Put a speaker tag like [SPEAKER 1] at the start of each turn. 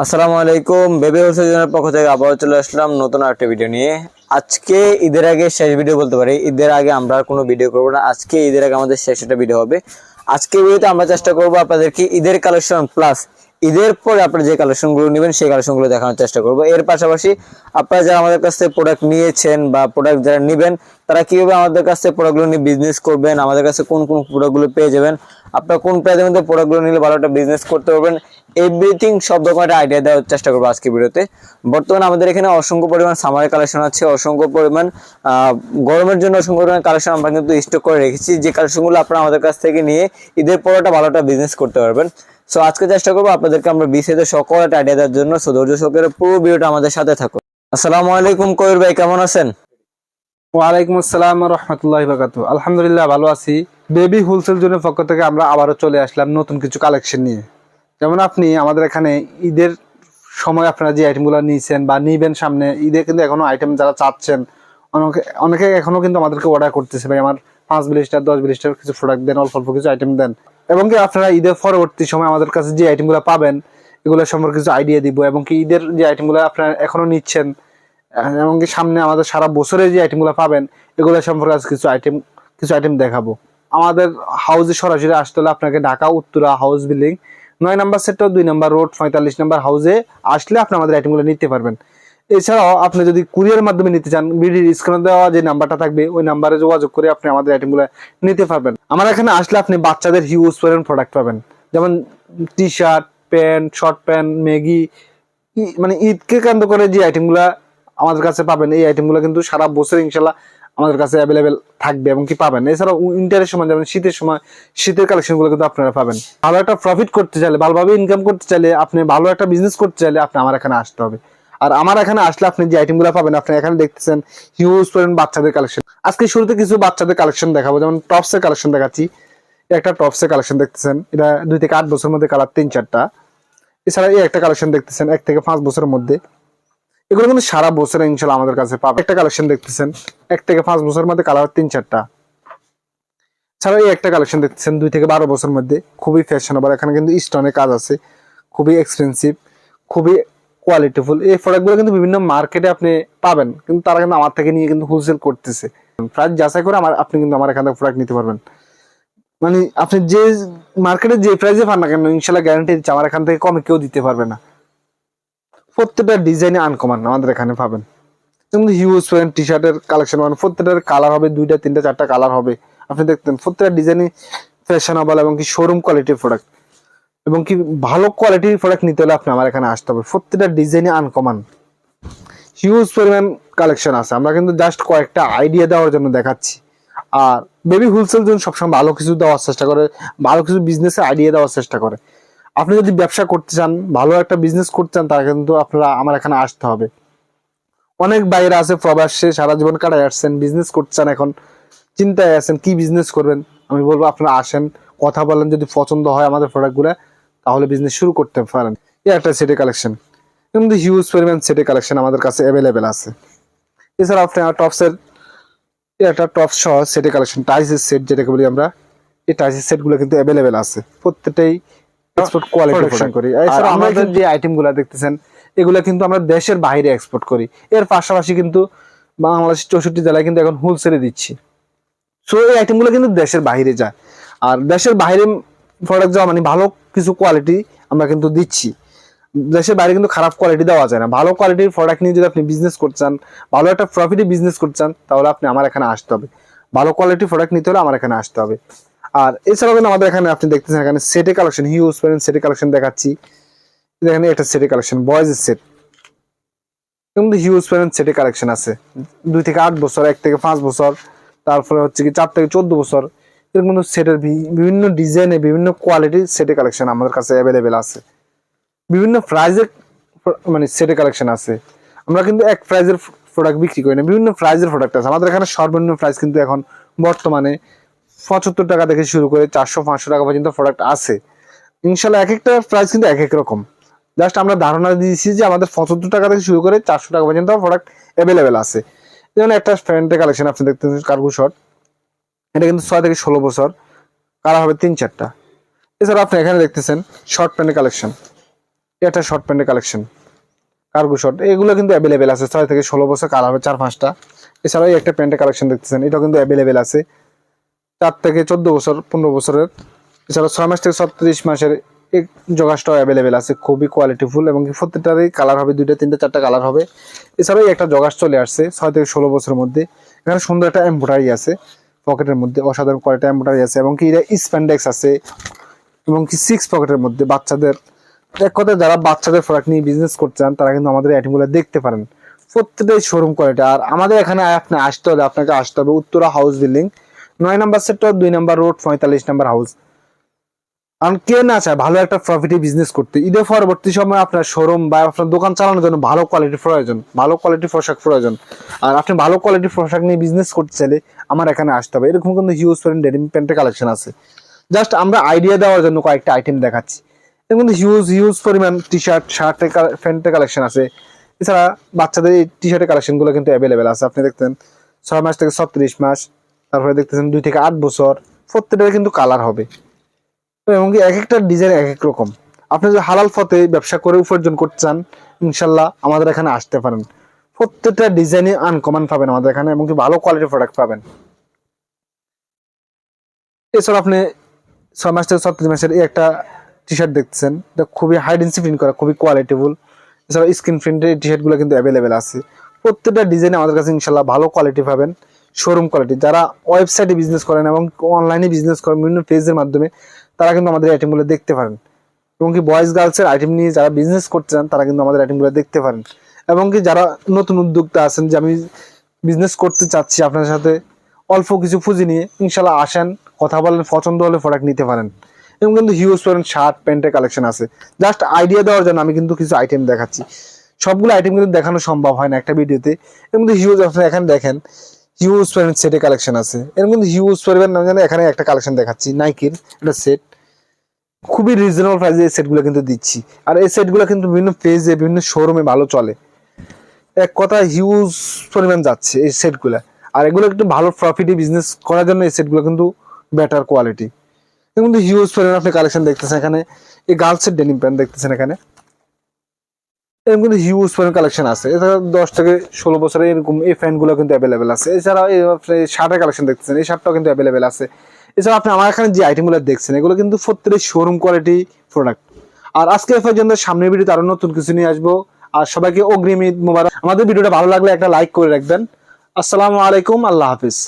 [SPEAKER 1] আসসালামু আলাইকুম। বেবি হোসেনের পক্ষ থেকে আবারও চলে আসলাম নতুন একটা ভিডিও নিয়ে। আজকে ঈদের আগে শেষ ভিডিও বলতে পারি। ঈদের আগে আমরা আর কোনো ভিডিও করব না। আজকে ঈদের আগে আমাদের শেষ একটা ভিডিও হবে। আজকে ভিডিওতে আমরা চেষ্টা করব আপনাদেরকে ঈদের কালেকশন প্লাস ঈদের পরে আপনারা যে কালেকশনগুলো নেবেন, সেই কালেকশনগুলো দেখানোর চেষ্টা করব। এর পাশাপাশি আপনারা যারা আমাদের কাছ থেকে প্রোডাক্ট নিয়েছেন বা প্রোডাক্ট যারা নেবেন তারা কীভাবে আমাদের কাছ প্রোডাক্টগুলো নিয়ে বিজনেস করবেন, আমাদের কাছে কোন কোন প্রোডাক্টগুলো পেয়ে যাবেন, আপনারা কোন প্রাইজের মধ্যে প্রোডাক্টগুলো নিলে ভালো একটা বিজনেস করতে পারবেন এভরিথিং সব রকমের আইডিয়া দেওয়ার চেষ্টা করব আজকে ভিডিওতে। বর্তমানে আমাদের এখানে অসংখ্য পরিমাণ সামারের কালেকশন আছে, অসংখ্য পরিমাণ গরমের জন্য অসংখ্য পরিমাণ কালেকশন আমরা কিন্তু স্টক করে রেখেছি, যে কালেকশনগুলো আপনারা আমাদের কাছ থেকে নিয়ে ঈদের পর একটা ভালো একটা বিজনেস করতে পারবেন। সো আজকে চেষ্টা করব আপনাদেরকে আমরা বিস্তারিত সকল একটা আইডিয়া দেওয়ার জন্য, সো ধৈর্য সহকারে পুরো ভিডিওটা আমাদের সাথে থাকুন। আসসালামু আলাইকুম কবির ভাই, কেমন আছেন?
[SPEAKER 2] ওয়ালাইকুম আসসালাম রহমতুল্লাহ বাকাতু আলহামদুলিল্লাহ ভালো আছি। বেবি হোলসেল জোনের পক্ষ থেকে আমরা আবারও চলে আসলাম নতুন কিছু কালেকশন নিয়ে। যেমন আপনি আমাদের এখানে ঈদের সময় আপনারা যে আইটেমগুলো নিয়েছেন বা নিবেন সামনে, ঈদে কিন্তু এখনও আইটেম যারা চাচ্ছেন, অনেকে অনেকে এখনও কিন্তু আমাদেরকে অর্ডার করতেছে, ভাই আমার পাঁচ বিলিশটার, দশ বিলিশটার কিছু প্রোডাক্ট দেন, অল্প অল্প কিছু আইটেম দেন। এবং কি আপনারা ঈদের পরবর্তী সময় আমাদের কাছে যে আইটেমগুলো পাবেন, এগুলো সম্পর্কে কিছু আইডিয়া দিব এবং কি ঈদের যে আইটেমগুলো আপনারা এখনও নিচ্ছেন এমনকি সামনে আমাদের সারা বছরের যে আইটেমগুলো পাবেন, এগুলো সম্পর্কে আজ কিছু আইটেম কিছু আইটেম দেখাবো। আমাদের হাউসে সরাসরি আসতে হলে আপনাকে ঢাকা, উত্তরা হাউস বিল্ডিং নয় নাম্বার সেক্টর দুই নাম্বার রোড পঁয়তাল্লিশ নাম্বার হাউসে আসলে আপনি আমাদের আইটেমগুলো নিতে পারবেন। এছাড়াও আপনি যদি কুরিয়ার মাধ্যমে নিতে চান বিডির স্ক্রিনে দেওয়া যে নাম্বারটা থাকবে, ওই নাম্বারে যোগাযোগ করে আপনি আমাদের আইটেমগুলো নিতে পারবেন। আমার এখানে আসলে আপনি বাচ্চাদের হিউজ পরিমাণ প্রোডাক্ট পাবেন। যেমন T shirt pant short pant Maggi মানে ঈদকে কেন্দ্র করে যে আইটেমগুলো আমাদের কাছে পাবেন এই আইটেমগুলো কিন্তু সারা বছর ইনশাল্লাহ আমাদের কাছে অ্যাভেলেবেল থাকবে এবং কি পাবেন। এছাড়াও উইন্টারের সময় যেমন শীতের সময়, শীতের কালেকশনগুলো কিন্তু আপনারা পাবেন। ভালো একটা প্রফিট করতে চাইলে, ভালোভাবে ইনকাম করতে চাইলে, আপনি ভালো একটা বিজনেস করতে চাইলে আপনি আমার এখানে আসতে হবে। আর আমার এখানে আসলে আপনি যে আইটেমগুলো পাবেন, আপনি এখানে দেখতেছেন হিউজ পরিমাণ বাচ্চাদের কালেকশন আজকে শুরুতে কিছু বাচ্চাদের কালেকশন দেখাবো, যেমন টপসের কালেকশন দেখাচ্ছি। একটা টপসের কালেকশন দেখতেছেন, এটা দুই থেকে আট বছরের মধ্যে কালার তিন, চারটা। এছাড়া এই একটা কালেকশন দেখতেছেন, এক থেকে পাঁচ বছরের মধ্যে। এগুলো কিন্তু সারা বছরে ইনশাল্লাহ আমাদের কাছে পাবে। একটা কালেকশন দেখতেছেন, এক থেকে পাঁচ বছরের মধ্যে কালার তিন চারটা। ছাড়া এই একটা কালেকশন দেখতেছেন, দুই থেকে বারো বছরের মধ্যে। খুবই ফ্যাশনেবল এখানে কিন্তু স্টোনের কাজ আছে। খুবই এক্সপেন্সিভ খুবই কোয়ালিটিফুল এই প্রোডাক্টগুলো কিন্তু বিভিন্ন মার্কেটে আপনি পাবেন, কিন্তু তারা কিন্তু আমার থেকে নিয়ে কিন্তু হোলসেল করতেছে। প্রাইস যাচাই করে আমার, আপনি কিন্তু আমার এখান থেকে প্রোডাক্ট নিতে পারবেন। মানে আপনি যে মার্কেটে যে প্রাইসে পান না কেন, ইনশাল্লাহ গ্যারান্টি দিচ্ছে, আমার এখান থেকে কমে কেউ দিতে পারবে না। প্রত্যেকটা ডিজাইনে আনকমন আমাদের এখানে পাবেন। হিউজ প্যান্ট টি শার্টের কালেকশন মানে প্রত্যেকটার কালার হবে, দুইটা, তিনটা, চারটা কালার হবে। আপনি দেখতেন, প্রত্যেকটা ডিজাইনে ফ্যাশনেবল এবং কি শোরুম কোয়ালিটির প্রোডাক্ট এবং কি ভালো কোয়ালিটির প্রোডাক্ট নিতে হলে আপনি আমার এখানে আসতে হবে। প্রত্যেকটা ডিজাইনে আনকমান হিউজ পরিমাণ কালেকশন আছে। আমরা কিন্তু জাস্ট কয়েকটা আইডিয়া দেওয়ার জন্য দেখাচ্ছি। আর বেবি হোলসেল জন্য সবসময় ভালো কিছু দেওয়ার চেষ্টা করে, ভালো কিছু বিজনেসের আইডিয়া দেওয়ার চেষ্টা করে। আপনি যদি ব্যবসা করতে চান, ভালো একটা বিজনেস করতে চান, তাহলে কিন্তু আপনারা আমার এখানে আসতে হবে। অনেক বাইরে আছে, প্রবাসে সারা জীবন কাটায় আসছেন বিজনেস করতে চান এখন, চিন্তায় আছেন, কি বিজনেস করবেন? আমি বলব আপনারা আসেন, কথা বলেন, যদি পছন্দ হয় আমাদের প্রোডাক্টগুলো তাহলে বিজনেস শুরু করতে পারেন। এ একটা সেটে কালেকশন কিন্তু হিউজ পরিমাণ সেটে কালেকশন আমাদের কাছে অ্যাভেলেবেল আছে। এছাড়া আপনার টপসের একটা টপ সহ সেটে কালেকশন টাইসের সেট যেটাকে বলি আমরা, এই টাইসের সেটগুলো কিন্তু অ্যাভেলেবেল আছে। প্রত্যেকটাই এক্সপোর্ট কোয়ালিটি করি। এছাড়া
[SPEAKER 1] আমরা
[SPEAKER 2] আমাদের যে আইটেমগুলো দেখতেছেন এগুলো কিন্তু আমরা দেশের বাইরে এক্সপোর্ট করি। এর পাশাপাশি কিন্তু বাংলাদেশের চৌষট্টি জেলায় কিন্তু এখন হোলসেলে দিচ্ছি। সো এই আইটেমগুলো কিন্তু দেশের বাইরে যায়। আর দেশের বাইরে প্রোডাক্ট যাওয়া মানে ভালো কিছু কোয়ালিটি আমরা কিন্তু দিচ্ছি। দেশের বাইরে কিন্তু খারাপ কোয়ালিটি দেওয়া যায় না। ভালো কোয়ালিটির প্রোডাক্ট নিয়ে যদি আপনি বিজনেস করতে চান ভালো একটা প্রফিটে বিজনেস করতে চান তাহলে আপনি আমার এখানে আসতে হবে। ভালো কোয়ালিটির প্রোডাক্ট নিতে হলে আমার এখানে আসতে হবে। আর এছাড়াও কিন্তু আমাদের এখানে আপনি দেখতেছেন এখানে সেটে কালেকশন হিউজ পরিমাণ সেটে কালেকশন দেখাচ্ছি। এখানে একটা সেটে কালেকশন বয়েজের সেট কিন্তু হিউজ পরিমাণ সেটে কালেকশন আছে। দুই থেকে আট বছর, এক থেকে পাঁচ বছর, তারপরে হচ্ছে কি চার থেকে চোদ্দ বছর। এরকম কিন্তু সেটের বিভিন্ন ডিজাইনে বিভিন্ন কোয়ালিটির সেটে কালেকশন আমাদের কাছে অ্যাভেলেবেল আছে। বিভিন্ন প্রাইজের মানে সেটে কালেকশন আছে। আমরা কিন্তু এক প্রাইজের প্রোডাক্ট বিক্রি করি না, বিভিন্ন প্রাইজের প্রোডাক্ট আছে। আমাদের এখানে সর্বনিম্ন প্রাইস কিন্তু এখন বর্তমানে পঁচাত্তর টাকা থেকে শুরু করে চারশো, পাঁচশো টাকা পর্যন্ত প্রোডাক্ট আছে। ইনশাল্লাহ এক একটা প্রাইস কিন্তু এক এক রকম। জাস্ট আমরা ধারণা দিয়েছি যে আমাদের পঁচাত্তর টাকা থেকে শুরু করে চারশো টাকা পর্যন্ত প্রোডাক্ট অ্যাভেলেবেল আছে। যেমন একটা প্যান্টের কালেকশন আপনি দেখতে কার্গো শর্ট এটা কিন্তু ছয় থেকে ষোলো বছর। কারা হবে তিন চারটা। এছাড়া আপনি এখানে দেখতেছেন শর্ট প্যান্টের কালেকশন এটা শর্ট প্যান্টের কালেকশন কার্গো শর্ট এগুলো কিন্তু অ্যাভেলেবেল আছে। ছয় থেকে ষোলো বছর, কালার হবে চার, পাঁচটা। এছাড়াও একটা প্যান্টের কালেকশন দেখতেছেন, এটাও কিন্তু অ্যাভেলেবেল আছে। চার থেকে চোদ্দ বছর, পনেরো বছরের। এছাড়াও ছয় মাস থেকে ছত্রিশ মাসের এক জগাসটাও অ্যাভেলেবেল আছে, খুবই কোয়ালিটিফুল এবং প্রত্যেকটারই কালার হবে, দুইটা, তিনটা, চারটা কালার হবে। এছাড়াও একটা জগাস চলে আসছে ছয় থেকে ষোলো বছরের মধ্যে। এখানে সুন্দর একটা এম্ব্রয়ডারি আছে, পকেটের মধ্যে, অসাধারণ কোয়ালিটি এম্ব্রয়ডারি আছে এবং কি এটা স্প্যান্ডেক্স আছে এবং কি সিক্স পকেটের মধ্যে বাচ্চাদের। এক কথায় যারা বাচ্চাদের প্রোডাক্ট নিয়ে বিজনেস করতে চান, তারা কিন্তু আমাদের আইটেমগুলো দেখতে পারেন। প্রত্যেকটাই শোরুম কোয়ালিটি আর আমাদের এখানে আপনি আসতে হলে আপনাকে আসতে হবে উত্তরা হাউস বিল্ডিং নয় নাম্বার সেক্টর দুই নাম্বার রোড, পঁয়তাল্লিশ নাম্বার হাউস কারণ কে না চায় ভালো একটা প্রফিটে বিজনেস করতে। ঈদের পরবর্তী সময় আপনার শোরুম বা আপনার দোকান চালানোর জন্য ভালো কোয়ালিটির প্রয়োজন, ভালো কোয়ালিটির পোশাক প্রয়োজন। আর আপনি ভালো কোয়ালিটির পোশাক নিয়ে বিজনেস করতে চাইলে আমার এখানে আসতে হবে। এরকম কিন্তু হিউজ পরিমাণ ডেনিম প্যান্টের কালেকশন আছে। জাস্ট আমরা আইডিয়া দেওয়ার জন্য কয়েকটা আইটেম দেখাচ্ছি। এর মধ্যে হিউজ হিউজ পরিমাণ টি শার্ট শার্টের প্যান্টের কালেকশন আছে। এছাড়া বাচ্চাদের এই টি শার্টের কালেকশনগুলো কিন্তু অ্যাভেলেবেল আছে। আপনি দেখতেন ছয় মাস থেকে ছত্রিশ মাস। তারপরে দেখতেছেন দুই থেকে আট বছর প্রত্যেকটার কিন্তু কালার হবে। এবং এক একটা ডিজাইন এক এক রকম। আপনি যদি হালাল ফতে ব্যবসা করে উপার্জন করতে চান, ইনশাল্লাহ আমাদের এখানে আসতে পারেন। প্রত্যেকটা ডিজাইনে আনকমন পাবেন আমাদের এখানে এবং কি ভালো কোয়ালিটির প্রোডাক্ট পাবেন। এছাড়া আপনি ছয় মাস থেকে ছত্রিশ মাসের এই একটা টি শার্ট দেখতেছেন, এটা খুবই হাই ডেন্সি প্রিন্ট করা, খুবই কোয়ালিটিফুল এছাড়া স্ক্রিন প্রিন্টের টি শার্টগুলো কিন্তু অ্যাভেলেবেল আছে। প্রত্যেকটা ডিজাইনে আমাদের কাছে ইনশাল্লাহ ভালো কোয়ালিটি পাবেন। শোরুম কোয়ালিটি যারা ওয়েবসাইটে বিজনেস করেন এবং অনলাইনে বিজনেস করেন, বিভিন্ন পেজের মাধ্যমে, তারা কিন্তু আমাদের আইটেমগুলো দেখতে পারেন। এবং কি বয়েজ গার্লসের আইটেম নিয়ে যারা বিজনেস করতে চান, তারা কিন্তু আমাদের আইটেমগুলো দেখতে পারেন। এবং কি যারা নতুন উদ্যোক্তা আছেন, যে আমি বিজনেস করতে চাচ্ছি আপনার সাথে, অল্প কিছু পুঁজি নিয়ে ইনশাল্লাহ আসেন, কথা বলেন, পছন্দ হলে প্রোডাক্ট নিতে পারেন। এবং কিন্তু হিউজ পরিমাণ শার্ট প্যান্টের কালেকশন আছে। জাস্ট আইডিয়া দেওয়ার জন্য আমি কিন্তু কিছু আইটেম দেখাচ্ছি। সবগুলো আইটেম কিন্তু দেখানো সম্ভব হয় না একটা ভিডিওতে এর মধ্যে হিউজ আপনি এখানে দেখেন হিউজ পরিমাণ সেটের কালেকশন আছে। এর মধ্যে হিউজ পরিমাণ আমি জানি, এখানে একটা কালেকশন দেখাচ্ছি নাইকির একটা সেট খুবই রিজনেবল প্রাইসে এই সেটগুলো কিন্তু দিচ্ছি। আর এই সেটগুলো কিন্তু বিভিন্ন পেজে বিভিন্ন শোরুমে ভালো চলে। এক কথা হিউজ পরিমাণ যাচ্ছে এই সেটগুলো আর এগুলো একটু ভালো প্রফিটে বিজনেস করার জন্য এই সেটগুলো কিন্তু বেটার কোয়ালিটি মধ্যে হিউজ পরিমাণ আপনি কালেকশন দেখতেছেন এখানে। এই গার্লসের ডেনিম প্যান্ট দেখতেছেন এখানে। এর মধ্যে হিউজ পরিমাণ কালেকশন আছে। এছাড়া দশ থেকে ষোলো বছরের এরকম এই ফ্যানগুলো কিন্তু অ্যাভেলেবেল আছে। এছাড়া এই শার্টের কালেকশন দেখতেছেন, এই শার্টটাও কিন্তু অ্যাভেলেবেল আছে। এছাড়া আপনি আমার এখানে যে আইটেমগুলো দেখছেন, এগুলো কিন্তু প্রত্যেকটি শোরুম কোয়ালিটি প্রোডাক্ট আর আজকে পর্যন্ত সামনের ভিডিওতে আরও নতুন কিছু নিয়ে আসব। আর সবাইকে অগ্রিম ঈদ মোবারক। আমাদের ভিডিওটা ভালো লাগলে একটা লাইক করে রাখবেন। আসসালামু আলাইকুম, আল্লাহ হাফিজ।